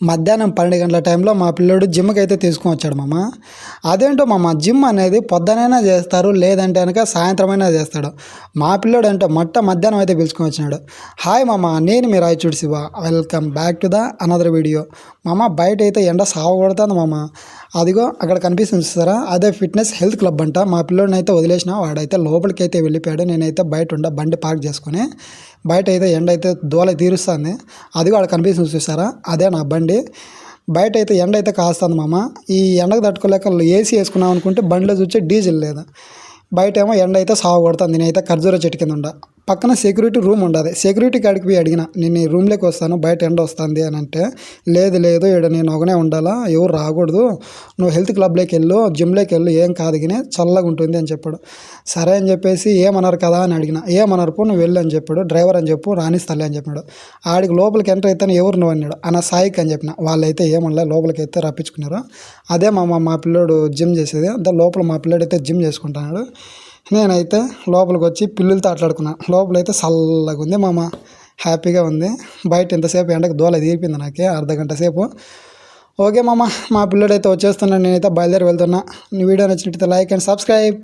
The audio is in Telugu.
మధ్యాహ్నం పన్నెండు గంటల టైంలో మా పిల్లోడు జిమ్కి అయితే తీసుకుని వచ్చాడు మామ. అదేంటో మామ జిమ్ అనేది పొద్దునైనా చేస్తారు లేదంటే కనుక సాయంత్రమైనా చేస్తాడు. మా పిల్లోడు అంటే మొట్ట మధ్యాహ్నం అయితే పిలుచుకొని వచ్చినాడు. హాయ్ మామ నేను మీ Raichur Shiva. Welcome back to the another video. మామ బయట అయితే ఎండ సావ కొడుతుంది మామ. అదిగో అక్కడ కనిపిస్తుంది సారా అదే ఫిట్నెస్ హెల్త్ క్లబ్ అంట. మా పిల్లోడినైతే అయితే వదిలేసిన వాడైతే లోపలికి అయితే వెళ్ళిపోయాడు. నేనైతే బయట ఉండ బండి పార్క్ చేసుకొని బయట అయితే ఎండ అయితే దోల తీరుస్తుంది. అదిగో అక్కడ కనిపిస్తుంది చూసారా? అదే నా బండి. బయట అయితే ఎండ అయితే కాస్తుంది మామ. ఈ ఎండకు తట్టుకోలేక ఏసీ వేసుకున్నాం అనుకుంటే బండిలో చూస్తే డీజిల్ లేదు. బయట ఏమో ఎండ అయితే సాగు కొడుతుంది. నేనైతే ఖర్జూర చెట్టు కింద ఉండ. పక్కన సెక్యూరిటీ రూమ్ ఉండదు. సెక్యూరిటీ కాడికి పోయి అడిగిన నేను ఈ రూమ్లోకి వస్తాను బయట ఎండ వస్తుంది అని అంటే లేదు లేదు ఇక్కడ నేను ఒకనే ఉండాలా? ఎవరు రాకూడదు. నువ్వు హెల్త్ క్లబ్లోకి వెళ్ళు జిమ్లోకి వెళ్ళు ఏం కాదు కానీ చల్లగా ఉంటుంది అని చెప్పాడు. సరే అని చెప్పేసి ఏమన్నారు కదా అని అడిగిన. ఏమన్నారు పో నువ్వు వెళ్ళు అని చెప్పాడు. డ్రైవర్ అని చెప్పు రాణిస్తాలే అని చెప్పాడు. ఆడికి లోపలికి ఎంటర్ అయితే ఎవరు నువ్వు అన్నాడు. అన్న సాయికి అని చెప్పిన. వాళ్ళైతే ఏమనలే లోపలికి అయితే రప్పించుకున్నారు. అదే మా మా పిల్లోడు జిమ్ చేసేది. అంతా లోపల మా పిల్లోడు అయితే జిమ్ చేసుకుంటున్నాడు. నేనైతే లోపలికి వచ్చి పిల్లులతో ఆటలాడుకున్నా. లోపలైతే చల్లగా ఉంది మామ. హ్యాపీగా ఉంది. బయట ఇంతసేపు ఎండకు దోల తీరిపోయింది నాకే అర్ధ గంట సేపు. ఓకే మామ మా పిల్లడైతే వచ్చేస్తున్నాను నేనైతే బయలుదేరి వెళ్తున్నా. నీ వీడియో నచ్చినట్టయితే లైక్ అండ్ సబ్స్క్రైబ్.